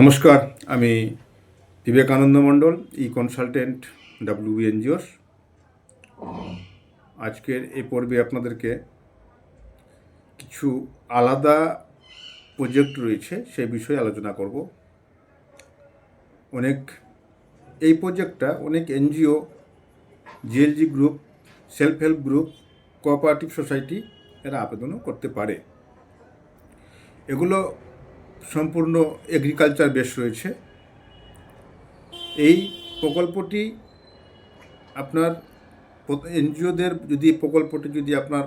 নমস্কার, আমি বিবেকানন্দ মণ্ডল, ই কনসালটেন্ট ডাব্লিউ এনজিওস আজকের এ পর্বে আপনাদেরকে কিছু আলাদা প্রজেক্ট রয়েছে, সেই বিষয়ে আলোচনা করব। অনেক, এই প্রজেক্টটা অনেক NGO, JLG group, self help group, cooperative society এরা আবেদনও করতে পারে। এগুলো সম্পূর্ণ এগ্রিকালচার বেশ রয়েছে। এই প্রকল্পটি আপনার এনজিওদের যদি প্রকল্পটি যদি আপনার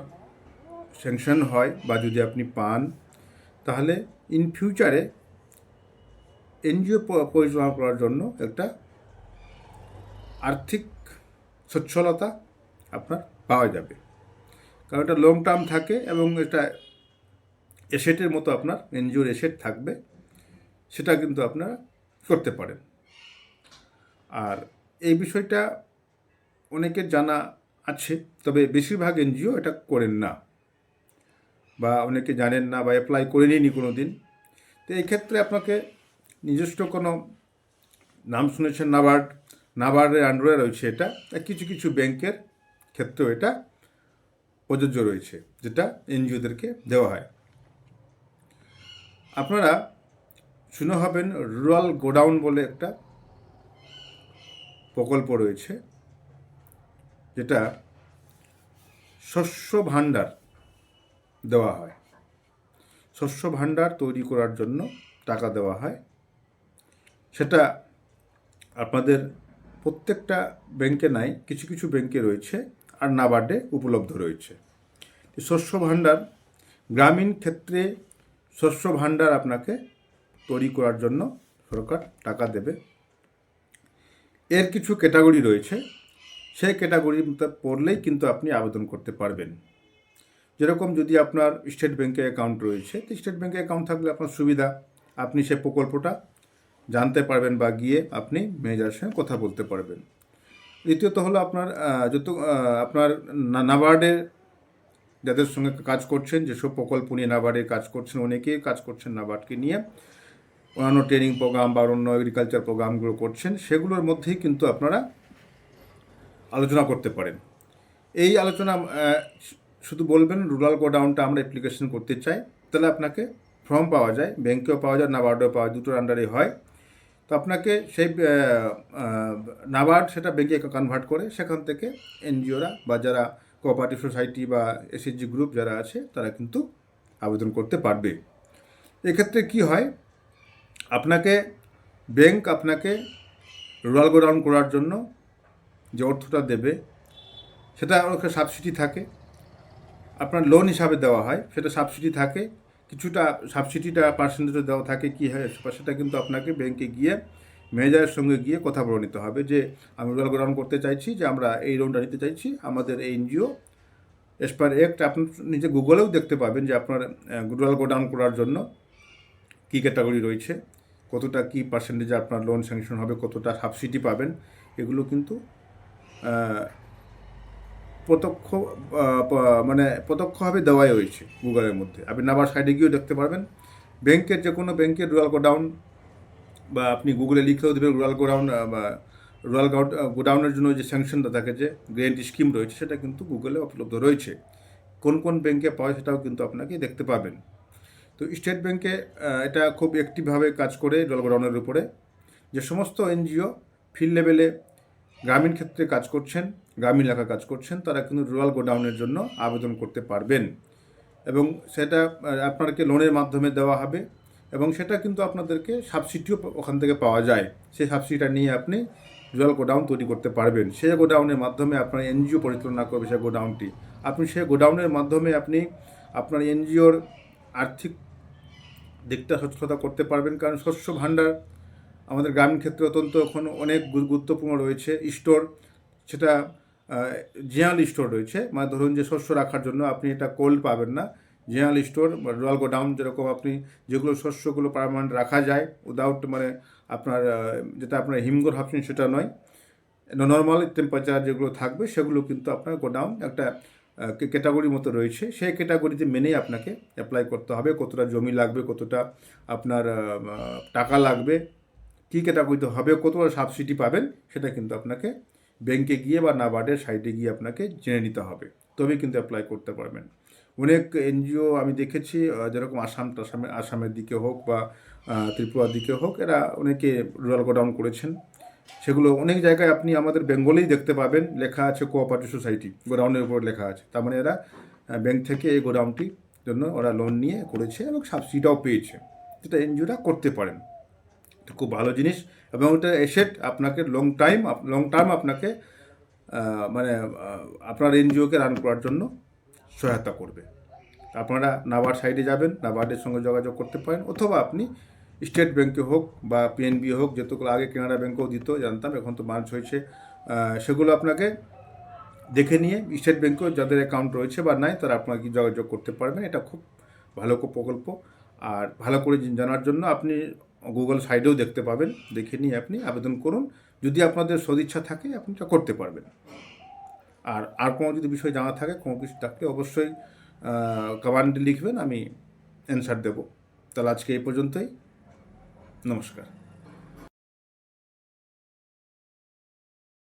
স্যাংশন হয় বা যদি আপনি পান, তাহলে ইন ফিউচারে এনজিও পরিচালনা করার জন্য একটা আর্থিক সচ্ছলতা আপনার পাওয়া যাবে। কারণ এটা লং টার্ম থাকে এবং এটা এসেটের মতো আপনার এনজিওর এসেট থাকবে, সেটা কিন্তু আপনারা করতে পারেন। আর এই বিষয়টা অনেকের জানা আছে, তবে বেশিরভাগ এনজিও এটা করেন না বা অনেকে জানেন না বা অ্যাপ্লাই করে নিইনি কোনো দিন তো এই ক্ষেত্রে আপনাকে নিজস্ব কোনো নাম শুনেছেন নাবার্ড নাবার্ডের আন্ডারে রয়েছে এটা। কিছু কিছু ব্যাংকের ক্ষেত্রেও এটা প্রযোজ্য রয়েছে, যেটা এনজিওদেরকে দেওয়া হয়। আপনারা শুনে হবেন রুরাল গোডাউন বলে একটা প্রকল্প রয়েছে, যেটা শস্য ভাণ্ডার দেওয়া হয়। শস্য ভাণ্ডার তৈরি করার জন্য টাকা দেওয়া হয়। সেটা আপনাদের প্রত্যেকটা ব্যাংকে নাই, কিছু কিছু ব্যাংকে রয়েছে আর নাবার্ডে উপলব্ধ রয়েছে। শস্য ভাণ্ডার গ্রামীণ ক্ষেত্রে শস্য ভাণ্ডার আপনাকে তৈরি করার জন্য সরকার টাকা দেবে। এর কিছু ক্যাটাগরি রয়েছে। সেই ক্যাটাগরির মতো পড়লেই কিন্তু আপনি আবেদন করতে পারবেন। যেরকম যদি আপনার স্টেট ব্যাংকে অ্যাকাউন্ট রয়েছে, তো স্টেট ব্যাংকে অ্যাকাউন্ট থাকলে আপনার সুবিধা। আপনি সে প্রকল্পটা জানতে পারবেন বা গিয়ে আপনি ম্যানেজারের সঙ্গে কথা বলতে পারবেন। দ্বিতীয়ত হলো আপনার যত আপনার নাবার্ডের যাদের সঙ্গে কাজ করছেন, যেসব প্রকল্প নিয়ে নাবার্ডে কাজ করছেন, অনেকেই কাজ করছেন নাবার্ডকে নিয়ে। অন্যান্য ট্রেনিং প্রোগ্রাম বা অন্য এগ্রিকালচার প্রোগ্রামগুলো করছেন, সেগুলোর মধ্যেই কিন্তু আপনারা আলোচনা করতে পারেন। এই আলোচনা শুধু বলবেন, রুরাল গোডাউনটা আমরা অ্যাপ্লিকেশন করতে চাই, তাহলে আপনাকে ফর্ম পাওয়া যায় ব্যাংকেও পাওয়া যায়, নাবার্ডেও পাওয়া যায়, দুটোর আন্ডারে হয়। তো আপনাকে সেই নাবার্ড সেটা ব্যাংকে কনভার্ট করে সেখান থেকে এনজিওরা বা যারা কোঅপারেটিভ সোসাইটি বা এসএসজি গ্রুপ যারা আছে, তারা কিন্তু আবেদন করতে পারবে। এক্ষেত্রে কি হয়? আপনাকে ব্যাংক আপনাকে রুরাল গোডাউন করার জন্য যে অর্থটা দেবে, সেটা ওখানে সাবসিডি থাকে। আপনার লোন হিসাবে দেওয়া হয়, সেটা সাবসিডি থাকে। কিছুটা সাবসিডিটা পার্সেন্টেজও দেওয়া থাকে, কী হয় সেটা কিন্তু আপনাকে ব্যাংকে গিয়ে ম্যানেজারের সঙ্গে গিয়ে কথা বলে নিতে হবে যে, আমি রুরাল গোডাউন করতে চাইছি যে, আমরা এই লোনটা নিতে চাইছি। আমাদের এই এনজিও এস পার অ্যাক্ট আপনি নিজে গুগলেও দেখতে পাবেন যে, আপনার রুরাল গোডাউন করার জন্য কী ক্যাটাগরি রয়েছে, কতটা কী পার্সেন্টেজে আপনার লোন স্যাংশন হবে, কতটা সাবসিডি পাবেন, এগুলো কিন্তু প্রত্যক্ষ মানে প্রত্যক্ষভাবে দেওয়াই হয়েছে গুগলের মধ্যে। আপনি নাবার সাইডে গিয়েও দেখতে পারবেন। ব্যাংকের যে কোনো ব্যাংকের রুরাল গোডাউন বা আপনি গুগলে লিখলেও দেবেন রুরাল গোডাউন বা রুরাল গোডাউনের জন্য যে স্যাংশনটা থাকে যে গ্যারেন্টি স্কিম রয়েছে, সেটা কিন্তু গুগলে উপলব্ধ রয়েছে। কোন কোন ব্যাংকে পাওয়া সেটাও কিন্তু আপনাকে দেখতে পাবেন। তো স্টেট ব্যাংকে এটা খুব অ্যাক্টিভভাবে কাজ করে রুরাল গোডাউনের উপরে। যে সমস্ত এনজিও ফিল্ড লেভেলে গ্রামীণ ক্ষেত্রে কাজ করছেন, গ্রামীণ এলাকা কাজ করছেন, তারা কিন্তু রুরাল গোডাউনের জন্য আবেদন করতে পারবেন। এবং সেটা আপনাকে লোনের মাধ্যমে দেওয়া হবে। এবং সেটা কিন্তু আপনাদেরকে সাবসিডিও ওখান থেকে পাওয়া যায়। সেই সাবসিডিটা নিয়ে আপনি রুরাল গোডাউন তৈরি করতে পারবেন। সেই গোডাউনের মাধ্যমে আপনার এনজিও পরিচালনা করবে সেই গোডাউনটি। আপনি সেই গোডাউনের মাধ্যমে আপনি আপনার এনজিওর আর্থিক দিকটা সচ্ছলতা করতে পারবেন। কারণ শস্য ভাণ্ডার আমাদের গ্রামীণ ক্ষেত্রে অত্যন্ত এখন অনেক গুরুত্বপূর্ণ রয়েছে। স্টোর সেটা জেনারেল স্টোর রয়েছে। মানে ধরুন যে শস্য রাখার জন্য আপনি এটা কোল্ড পাবেন না। জেনারেল স্টোর রয়্যাল গোডাউন যেরকম আপনি যেগুলো শস্যগুলো পারমানেন্ট রাখা যায় উইদাউট মানে আপনার যেটা আপনার হিমঘর ভাবছেন সেটা নয়। নর্মাল টেম্পারেচার যেগুলো থাকবে সেগুলো কিন্তু আপনার গোডাউন একটা ক্যাটাগরির মতো রয়েছে। সেই ক্যাটাগরিতে মেনেই আপনাকে অ্যাপ্লাই করতে হবে কতটা জমি লাগবে, কতটা আপনার টাকা লাগবে, কী ক্যাটাগরিতে হবে, কতটা সাবসিডি পাবেন, সেটা কিন্তু আপনাকে ব্যাংকে গিয়ে বা নাবার্ডের সাইটে গিয়ে আপনাকে জেনে নিতে হবে। তবেই কিন্তু অ্যাপ্লাই করতে পারবেন। অনেক এনজিও আমি দেখেছি যেরকম আসাম টাসামে আসামের দিকে হোক বা ত্রিপুরার দিকে হোক, এরা অনেকে রুরাল গোডাউন করেছেন। সেগুলো অনেক জায়গায় আপনি আমাদের বেঙ্গলেই দেখতে পাবেন, লেখা আছে কোঅপারেটিভ সোসাইটি গোডাউনের উপর লেখা আছে। তার মানে এরা ব্যাংক থেকে এই গোডাউনটি জন্য ওরা লোন নিয়ে করেছে এবং সাবসিডিটাও পেয়েছে। যেটা এনজিওরা করতে পারেন। এটা খুব ভালো জিনিস এবং ওটা এসেট আপনাকে লং টাইম লং টার্ম আপনাকে মানে আপনার এনজিওকে রান করার জন্য সহায়তা করবে। আপনারা নাবার্ড সাইডে যাবেন, নাবার্ডের সঙ্গে যোগাযোগ করতে পারেন, অথবা আপনি স্টেট ব্যাংকে হোক বা পিএনবি হোক যেগুলো আগে কানাডা ব্যাংকেও দিত, জানতাম, এখন তো মার্চ হয়েছে। সেগুলো আপনাকে দেখে নিয়ে স্টেট ব্যাংকেও যাদের অ্যাকাউন্ট রয়েছে বা নাই, তারা আপনাকে যোগাযোগ করতে পারবেন। এটা খুব ভালো প্রকল্প। আর ভালো করে জানার জন্য আপনি গুগল সাইডেও দেখতে পাবেন। দেখে নিয়ে আপনি আবেদন করুন। যদি আপনাদের সদিচ্ছা থাকে, আপনি এটা করতে পারবেন। আর আর কোনো যদি বিষয় জানা থাকে, কোনো কিছু থাকলে অবশ্যই কমান্ডে লিখবেন, আমি অ্যান্সার দেব। তাহলে আজকে এই পর্যন্তই। নমস্কার।